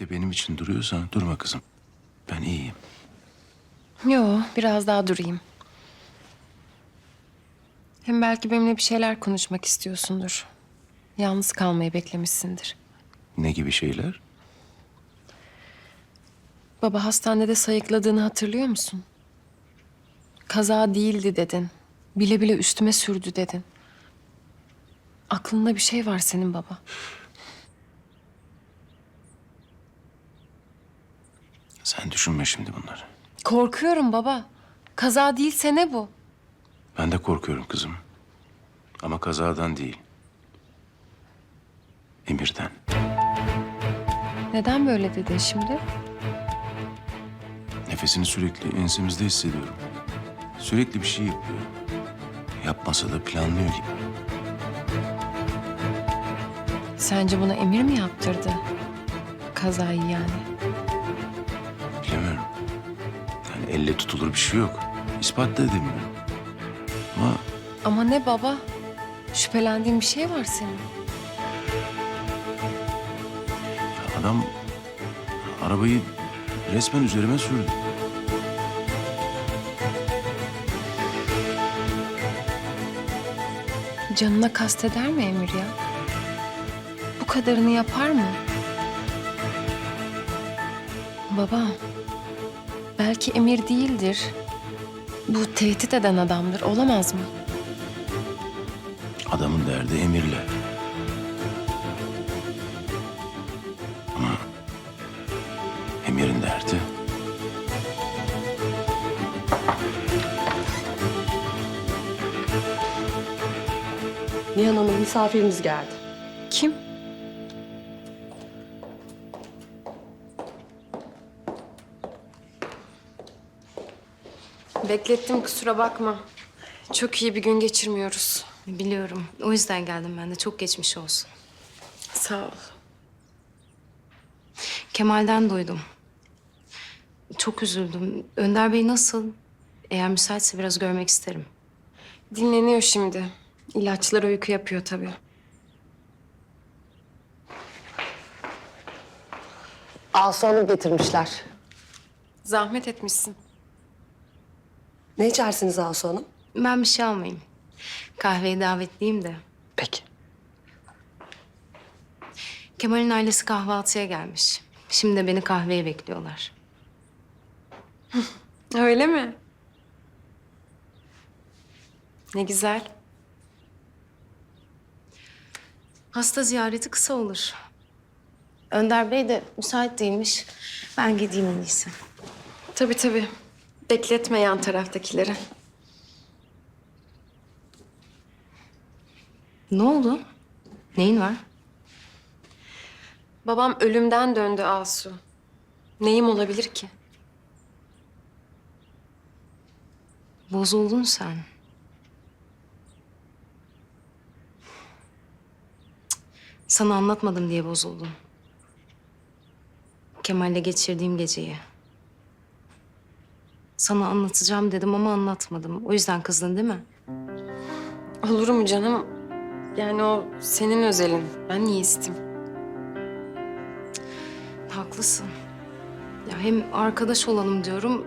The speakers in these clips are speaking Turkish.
de benim için duruyorsan durma kızım. Ben iyiyim. Yo, biraz daha durayım. Hem belki benimle bir şeyler konuşmak istiyorsundur. Yalnız kalmayı beklemişsindir. Ne gibi şeyler? Baba hastanede sayıkladığını hatırlıyor musun? Kaza değildi dedin. Bile bile üstüme sürdü dedin. Aklında bir şey var senin baba. Sen düşünme şimdi bunları. Korkuyorum baba. Kaza değilse ne bu? Ben de korkuyorum kızım. Ama kazadan değil. Emir'den. Neden böyle dedin şimdi? Nefesini sürekli ensemizde hissediyorum. Sürekli bir şey yapıyor. Yapmasa da planlıyor gibi. Sence buna Emir mi yaptırdı? Kazayı yani. Elle tutulur bir şey yok. İspat da edemiyorum. Ama Ama ne baba? Şüphelendiğin bir şey var senin. adam arabayı resmen üzerime sürdü. Canına kasteder mi Emir ya? Bu kadarını yapar mı? Baba, belki Emir değildir. Bu tehdit eden adamdır, olamaz mı? Adamın derdi Emir'le. Ama Emir'in derdi Nihan Hanım misafirimiz geldi. Kim? Beklettim kusura bakma. Çok iyi bir gün geçirmiyoruz. Biliyorum. O yüzden geldim ben de. Çok geçmiş olsun. Sağ ol. Kemal'den duydum. Çok üzüldüm. Önder Bey nasıl? Eğer müsaitse biraz görmek isterim. Dinleniyor şimdi. İlaçlar uyku yapıyor tabii. Asu Hanım getirmişler. Zahmet etmişsin. Ne içersiniz Asu Hanım? Ben bir şey almayayım. Kahveye davetliyim de. Peki. Kemal'in ailesi kahvaltıya gelmiş. Şimdi de beni kahveye bekliyorlar. Öyle mi? Ne güzel. Hasta ziyareti kısa olur. Önder Bey de müsait değilmiş. Ben gideyim en iyisi. Tabii tabii. Bekletme yan taraftakileri. Ne oldu? Neyin var? Babam ölümden döndü Asu. Neyim olabilir ki? Bozuldun sen. Sana anlatmadım diye bozuldum. Kemal'le geçirdiğim geceyi. Sana anlatacağım dedim ama anlatmadım. O yüzden kızdın değil mi? Olur mu canım? Yani o senin özelin. Ben niye isteyeyim? Haklısın. Ya hem arkadaş olalım diyorum.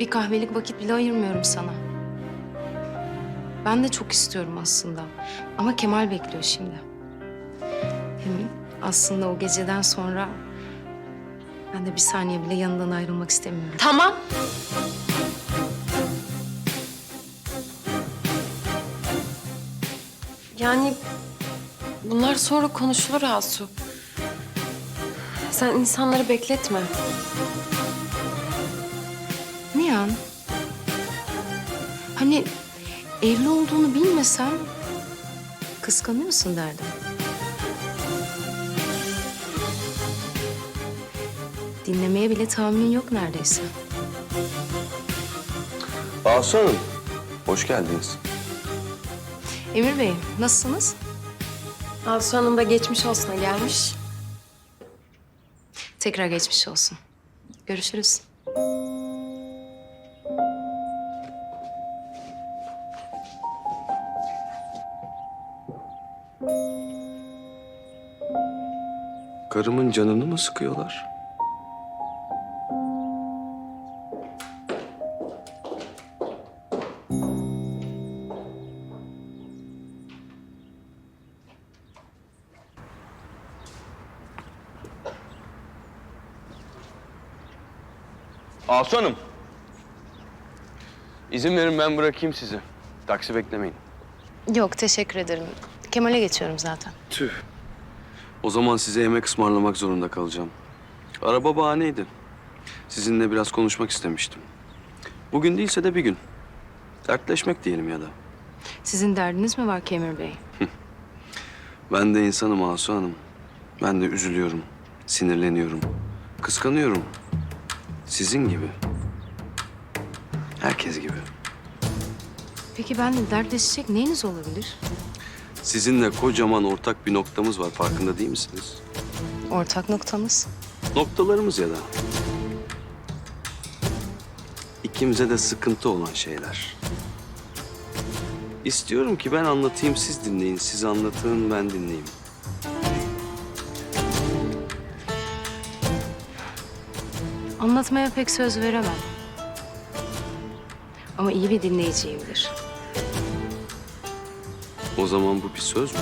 Bir kahvelik vakit bile ayırmıyorum sana. Ben de çok istiyorum aslında. Ama Kemal bekliyor şimdi. Hem aslında o geceden sonra ben de bir saniye bile yanından ayrılmak istemiyorum. Tamam. Yani bunlar sonra konuşulur Asu. Sen insanları bekletme. Nihan? Hani evli olduğunu bilmesem kıskanıyorsun derdim. Dinlemeye bile tahammülün yok neredeyse. Asu Hanım, hoş geldiniz. Emir Bey, nasılsınız? Asu Hanım da geçmiş olsuna gelmiş. Tekrar geçmiş olsun. Görüşürüz. Karımın canını mı sıkıyorlar? Asu Hanım. İzin verin ben bırakayım sizi. Taksi beklemeyin. Yok teşekkür ederim. Kemal'e geçiyorum zaten. Tüh. O zaman size yemek ısmarlamak zorunda kalacağım. Araba bahaneydi. Sizinle biraz konuşmak istemiştim. Bugün değilse de bir gün. Dertleşmek diyelim ya da. Sizin derdiniz mi var Kemir Bey? Ben de insanım Asu Hanım. Ben de üzülüyorum, sinirleniyorum, kıskanıyorum. Sizin gibi. Herkes gibi. Peki ben de dertleşecek neyiniz olabilir? Sizinle kocaman ortak bir noktamız var. Farkında değil misiniz? Ortak noktamız. Noktalarımız ya da. İkimize de sıkıntı olan şeyler. İstiyorum ki ben anlatayım, siz dinleyin. Siz anlatın, ben dinleyeyim. Anlatmaya pek söz veremem. Ama iyi bir dinleyiciyimdir. O zaman bu bir söz mü?